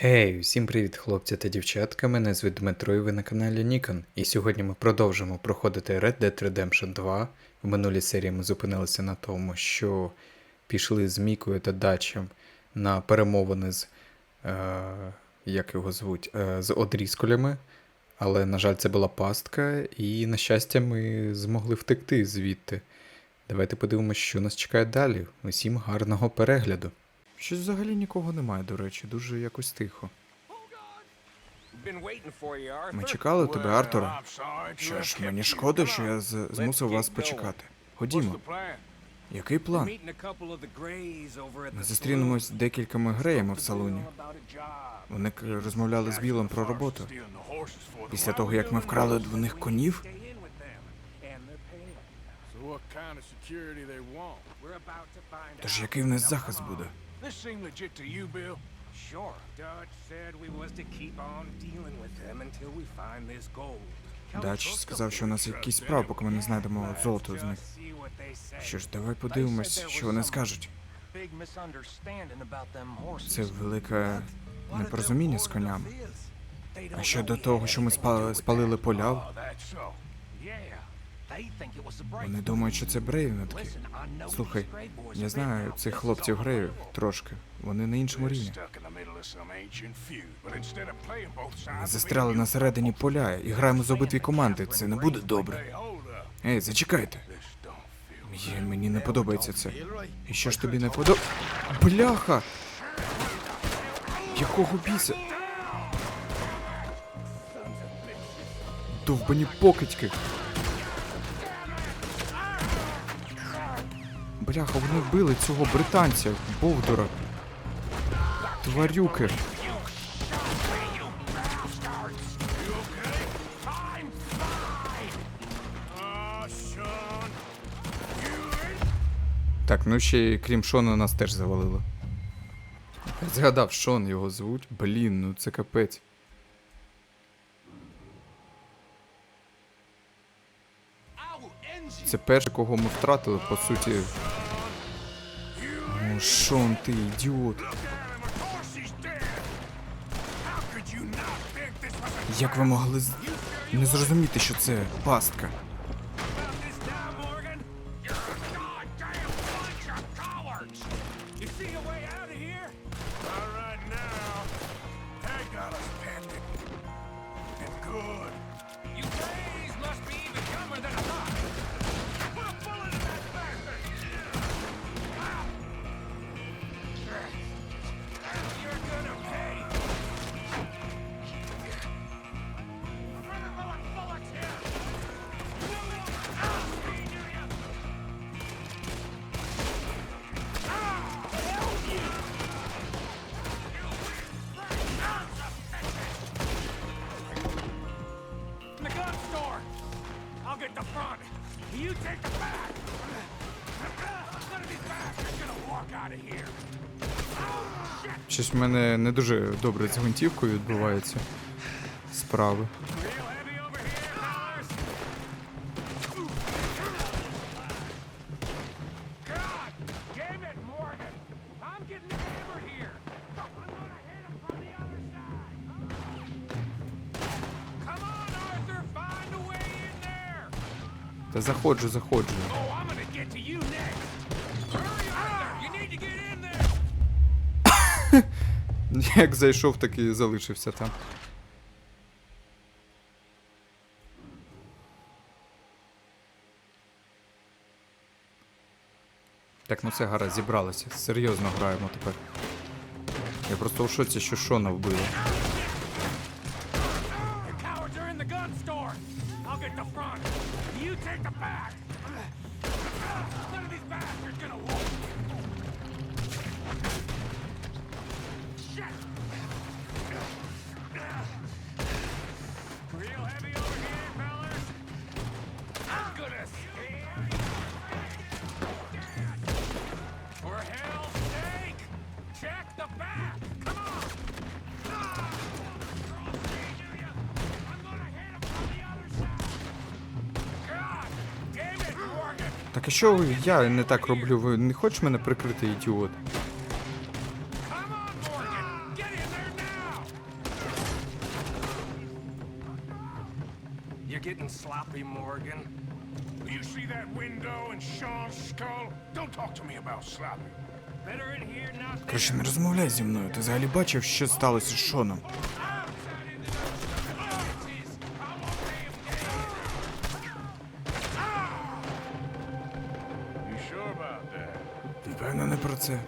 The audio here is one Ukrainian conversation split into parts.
Гей, усім привіт, хлопці та дівчатка. Мене звуть Дмитро і ви на каналі Nikon. І сьогодні ми продовжимо проходити Red Dead Redemption 2. В минулій серії ми зупинилися на тому, що пішли з Мікою та Дачем на перемовини з. Е, як його звуть? Е, з одрізколями. Але, на жаль, це була пастка, і, на щастя, ми змогли втекти звідти. Давайте подивимося, що нас чекає далі. Усім гарного перегляду. Щось взагалі нікого немає, до речі, дуже якось тихо. Ми чекали тебе, Артуре. Що ж, мені шкода, що я з- змусив вас почекати. Ходімо. Який план? Ми зустрінемось з декількома греями в салоні. Вони к- розмовляли з Білом про роботу. Після того, як ми вкрали в них конів, тож який в нас захист буде? Sure. Dutch said we was to keep on dealing with them until we find this gold. Дач сказав, що у нас якісь справи, поки ми не знайдемо золото з них. Що ж, давай подивимось, що вони скажуть. Це велике непорозуміння з конями. А щодо того, що ми спали, спалили поля, вони думають, що це брейвнетки. Listen, Слухай, я знаю цих хлопців греїв трошки. Вони на іншому рівні. Ми застряли на середині поля і граємо з обидві команди. Це не буде добре. Ей, зачекайте. Є, мені не подобається це. І що ж тобі не подобається? Бляха! Якого біса? Довбані покидьки. Бляха, вони вбили цього британця, Бовдура. Тварюки. Так, ну ще й крім Шона нас теж завалило. Я Згадав, Шон його звуть. Блін, ну це капець. Це перше, кого ми втратили, по суті. Ну, Шон, ти ідіот. Як ви могли з- не зрозуміти, що це пастка? A good. You Greys must be even dumber than I thought. Щось в мене не дуже добре з гвинтівкою відбуваються справи. In there. Як зайшов, так і залишився там. Так, ну все, гаразд, зібралися. Серйозно граємо тепер. Я просто у шоці, що Шона вбили. Так а що я не так роблю? Ви не хочеш мене прикрити, ідіот? You're getting sloppy, Morgan. You see that window and Sean's skull? Don't talk to me about sloppy. Короче, не розмовляй зі мною. Ти взагалі бачив, що сталося з Шоном? Ти не про це?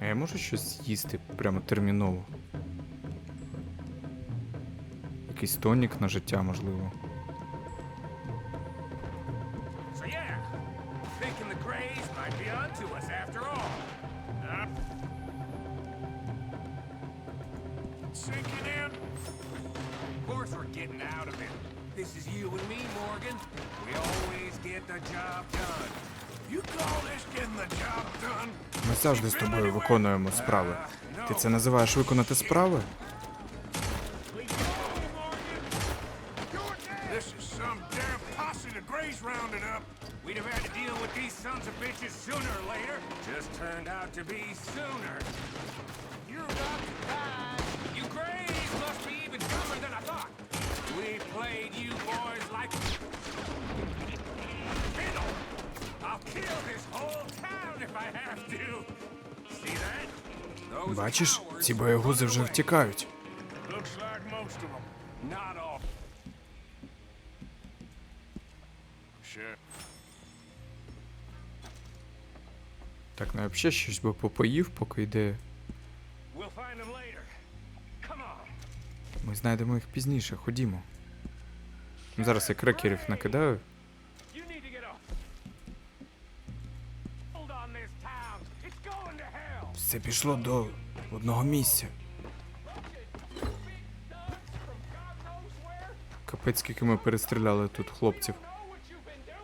А я можу щось з'їсти прямо терміново? Якийсь тонік на життя, можливо. Dumber than I thought. We played you boys like fiddle. I'll kill this whole town Бачиш, ці боягузи вже втікають. Так, ну я ще щось би попоїв, поки йде. Ми знайдемо їх пізніше, ходімо. Зараз я крекерів накидаю. Все пішло до одного місця. Капець, скільки ми перестріляли тут хлопців.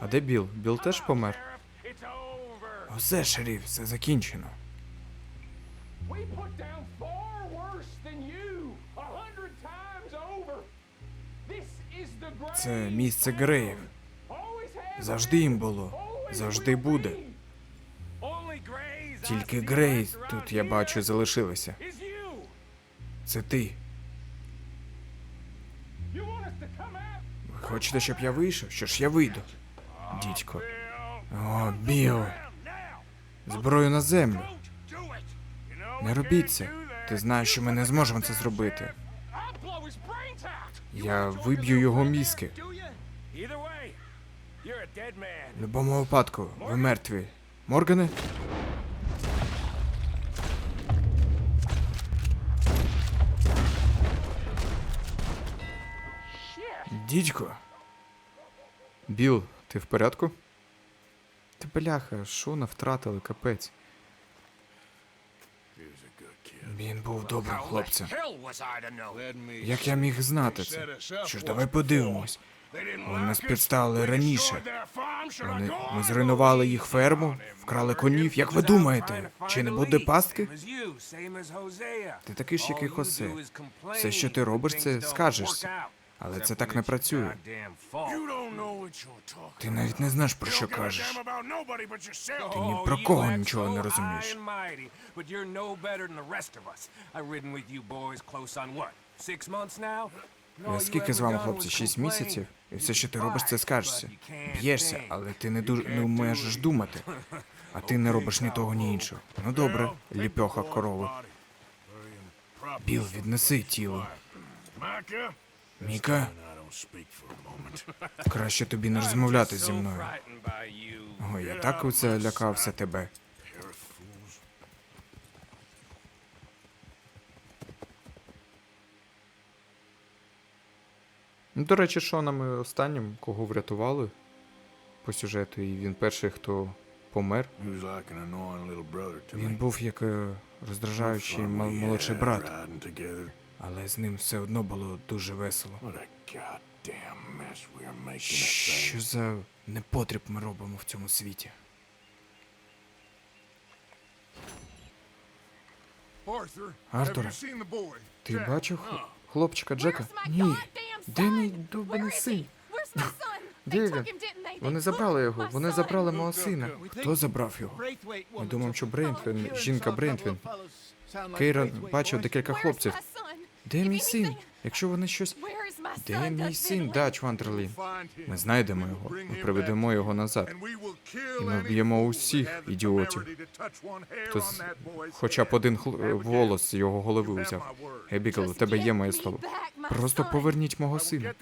А де Біл? Біл теж помер? Все, шеріф, все закінчено. Це місце Греїв. Завжди їм було. Завжди буде. Тільки Грей тут, я бачу, залишилися. Це ти. Ви хочете, щоб я вийшов? Що ж я вийду? Дідько. О, Біл. Зброю на землю. Не робіть це. Ти знаєш, що ми не зможемо це зробити. Я виб'ю його мізки. В будь-якому випадку, ви мертві. Моргане? Дідько. Біл, ти в порядку? Ти бляха, Шона втратили, капець. Він був добрим хлопцем. Як я міг знати це? Що ж, давай подивимось. Вони нас підставили раніше. Вони, ми зруйнували їх ферму, вкрали конів. Як ви думаєте, чи не буде пастки? Ти такий ж, як і Хосе. Все, що ти робиш, це скажешся. Але це так не працює. Ти навіть не знаєш, про що кажеш. Ти ні про кого нічого не розумієш. Я скільки з вами, хлопці, шість місяців, і все, що ти робиш, це скажешся. Б'єшся, але ти не дуже не вмієш думати. А ти не робиш ні того, ні іншого. Ну добре, ліпьоха корови. Біл, віднеси тіло. Міка, краще тобі не розмовляти зі мною. Ой, я так оце лякався тебе. Ну, до речі, Шона ми останнім, кого врятували по сюжету, і він перший, хто помер. Він був як е, роздражаючий молодший брат. Але з ним все одно було дуже весело. Що за непотріб ми робимо в цьому світі? Boy? ти бачив х- хлопчика Джека? Ні. Де мій довбаний син? Де він? Вони забрали його, вони забрали мого сина. Хто забрав його? Ми думаємо, що Брейнтвін, жінка Брейнтвін. Кейрон бачив декілька хлопців. Де мій син? Якщо вони щось. Де мій син, Дач Вандерлін? Ми знайдемо його. Ми приведемо його назад. І ми вб'ємо усіх ідіотів. Хто з- хоча б один хл- волос з його голови my. Ебігел, у тебе є моє слово. Просто поверніть мого сина.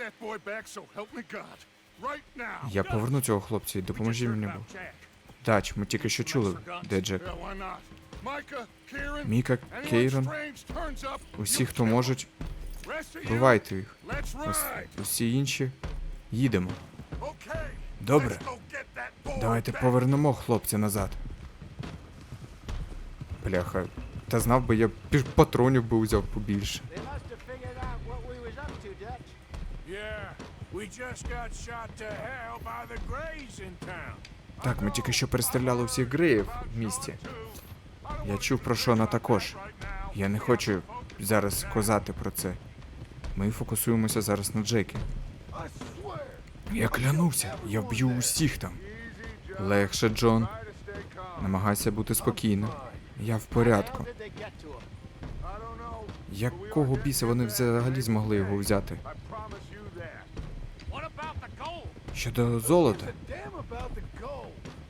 Я поверну цього хлопця і допоможіть мені. Дач, ми тільки що чули, де Джек. Міка, Кейрон, усі, хто можуть, вбивайте їх. Ус-. Усі інші їдемо. Добре. Давайте повернемо хлопця назад. Бляха, та знав би, я піш патронів би взяв побільше. Так, ми тільки що перестріляли всіх греїв в місті. Я чув про Шона також. Я не хочу зараз казати про це. Ми фокусуємося зараз на Джекі. Я клянуся, я вб'ю усіх там. Легше, Джон. Намагайся бути спокійним. Я в порядку. Якого біса вони взагалі змогли його взяти? I promise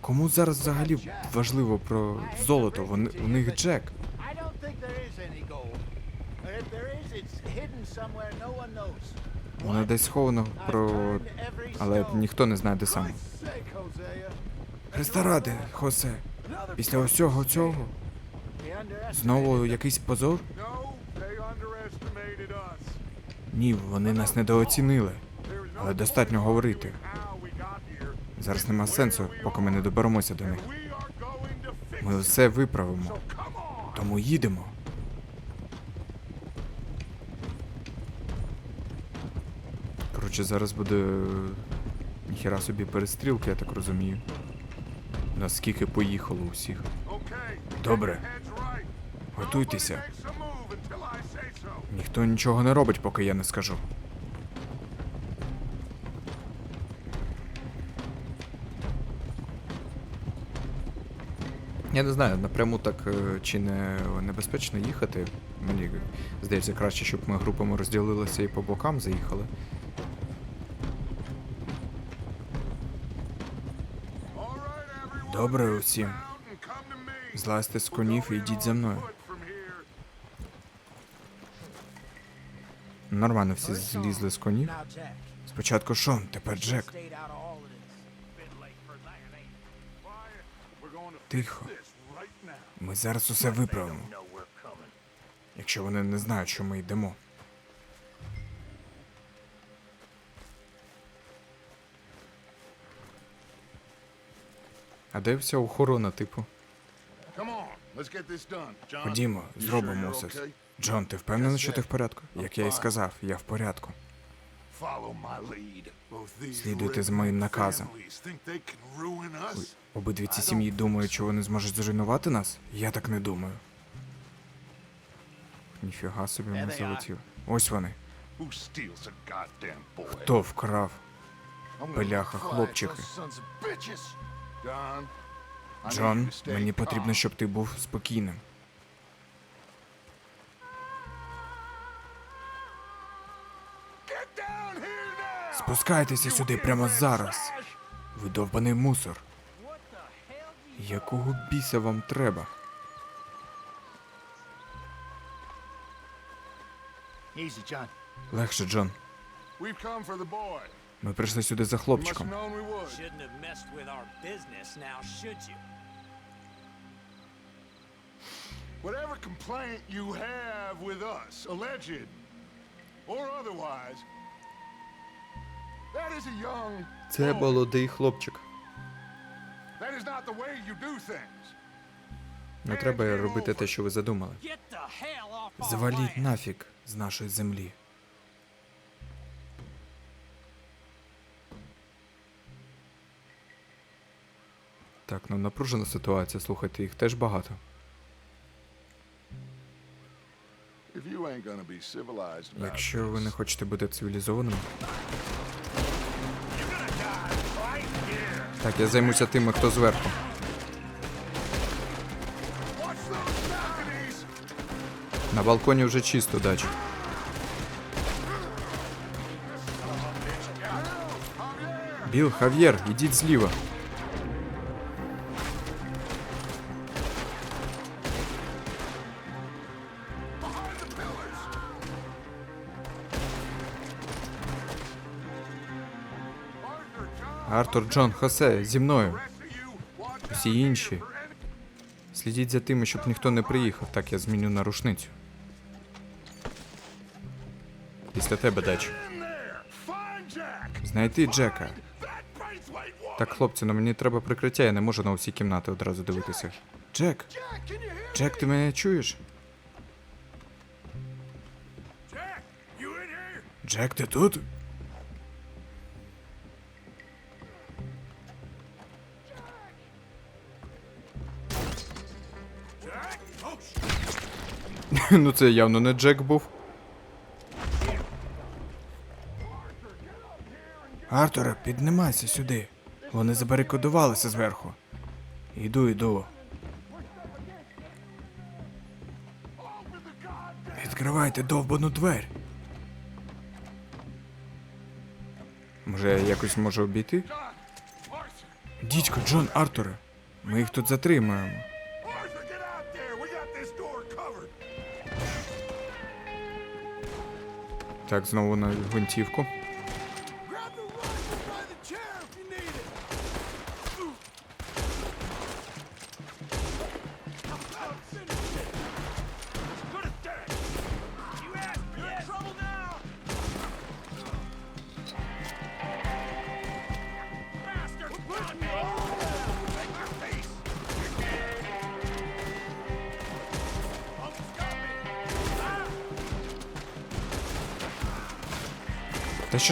кому зараз взагалі важливо про золото? Вони у них Джек. Воно десь сховано про. Але ніхто не знає, де саме. Христа ради, Хосе. Після усього цього знову якийсь позор? Ні, вони нас недооцінили. Але достатньо говорити. how we got here. Зараз нема сенсу, поки ми не доберемося до них. Ми все виправимо. Тому їдемо. Коротше, зараз буде е, ніхера собі перестрілки, я так розумію. Наскільки поїхало усіх. Добре. Готуйтеся. Ніхто нічого не робить, поки я не скажу. Я не знаю, напряму так е, чи не небезпечно їхати. Мені здається, краще, щоб ми групами розділилися і по бокам заїхали. Добре усім. Злазьте з конів і йдіть за мною. Нормально всі злізли з конів. Спочатку Шон, тепер Джек. Тихо. Ми зараз усе виправимо. Якщо вони не знають, що ми йдемо. А де вся охорона, типу? Ходімо, зробимо усе. Джон, ти впевнений, що ти в порядку? Як я і сказав, я в порядку. Слідуйте за моїм наказом. families think they can ruin us. Обидві ці сім'ї думають, що вони зможуть зруйнувати нас? Я так не думаю. Ніфіга собі ми залетіли. Ось вони. Хто вкрав? Бляха, хлопчики. Джон, мені потрібно, щоб ти був спокійним. Спускайтеся сюди прямо зараз. Ви довбаний мусор. Якого біса вам треба? Легше, Джон. Ми прийшли сюди за хлопчиком. Whatever complaint you have with us, alleged or otherwise, Це молодий хлопчик. That is not the way you do things. Не треба робити те, що ви задумали. Get the hell off our Заваліть land. нафіг з нашої землі. Так, ну напружена ситуація, слухайте, їх теж багато. Якщо ви не хочете бути цивілізованими. Так, я займуся тими, хто зверху. На балконі вже чисто дачу. Біл, Хав'єр, ідіть зліва. Артур, Джон, Хосе, зі мною. Усі інші. Слідіть за тим, щоб ніхто не приїхав, так я зміню на рушницю. Після тебе дач. Знайти Джека. Так, хлопці, ну мені треба прикриття, я не можу на усі кімнати одразу дивитися. Джек! Джек, ти мене чуєш? Джек, ти тут? ну це явно не Джек був. Артуре, піднімайся сюди. Вони забарикадувалися зверху. Іду, іду. Відкривайте довбану двері. Може, я якось можу обійти? Дідько, Джон, Артуре. Ми їх тут затримаємо. Так, знову на гвинтівку.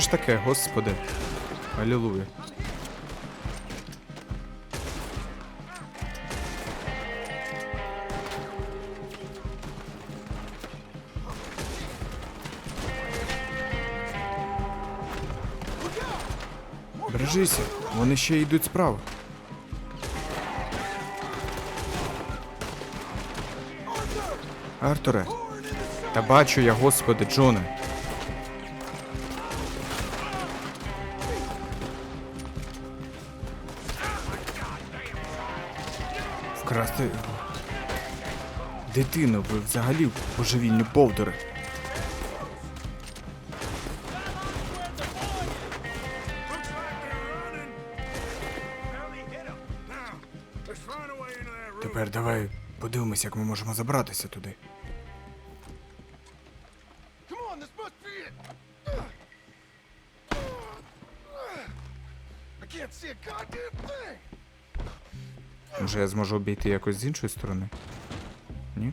Ж таке, господи? Алілуя. Бережися, вони ще йдуть справа. Артуре. Та бачу я, господи, Джоне. Вкрасти. Дитино, ви взагалі божевільні повдори. Тепер давай подивимось, як ми можемо забратися туди. Може я зможу обійти якось з іншої сторони? Ні?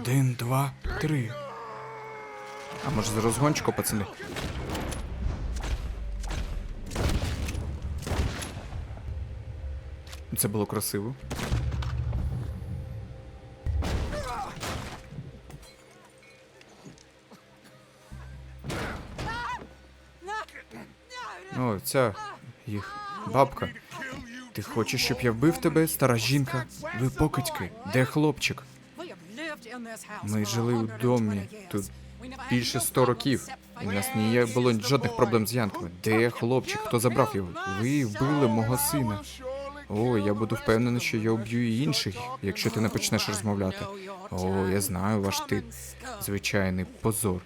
Один, два, три. А може з розгончику, пацани? Це було красиво. Ця їх бабка. Ти хочеш, щоб я вбив тебе, стара жінка? Ви покидьки. Де хлопчик? Ми жили у домі тут більше 100 років. В нас не було жодних проблем з янками. Де хлопчик? Хто забрав його? Ви вбили мого сина. О, я буду впевнений, що я уб'ю і інших, якщо ти не почнеш розмовляти. О, я знаю ваш тип. Звичайний позор.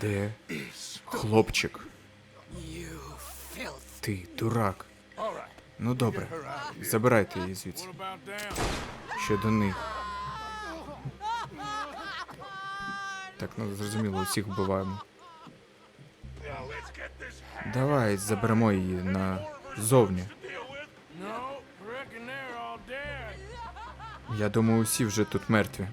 Де хлопчик? Ти дурак. Ну добре, забирайте її звідси. Щодо них. Так, ну зрозуміло, усіх вбиваємо. Давай заберемо її на зовні. Я думаю, усі вже тут мертві.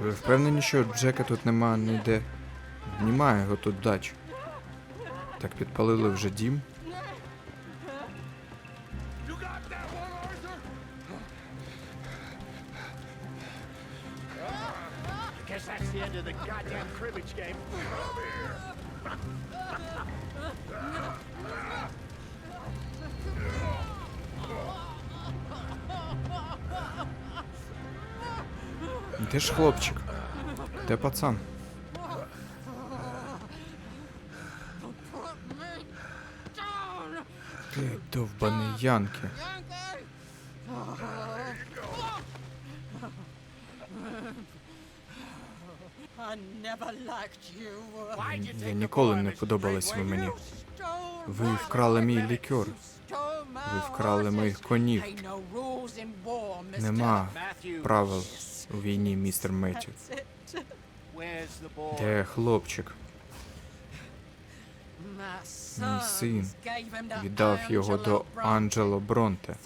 Ви впевнені, що Джека тут нема ніде? Немає його тут дач. Так підпалили вже дім. Де ж хлопчик? Де пацан? Ти довбаний Янки. Я ніколи не straight ви мені. Ви вкрали мій my Ви вкрали моїх конів. Нема правил у війні, містер Меттю. Де хлопчик? Мій син віддав його до Анджело Бронте.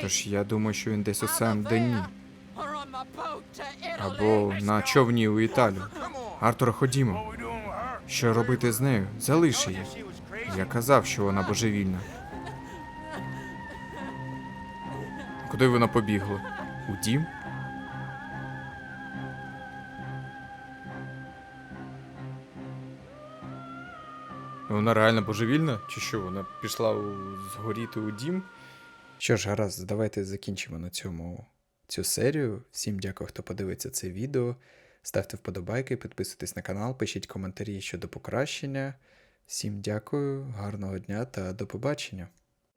Тож я думаю, що він десь у to Italy. або на човні у Італію. Артур, ходімо. Що робити з нею? Залиш її. Я казав, що вона божевільна. Куди вона побігла? У дім? Вона реально божевільна? Чи що, вона пішла у... згоріти у дім? Що ж, гаразд, давайте закінчимо на цьому цю серію. Всім дякую, хто подивиться це відео. Ставте вподобайки, підписуйтесь на канал, пишіть коментарі щодо покращення. Всім дякую, гарного дня та до побачення.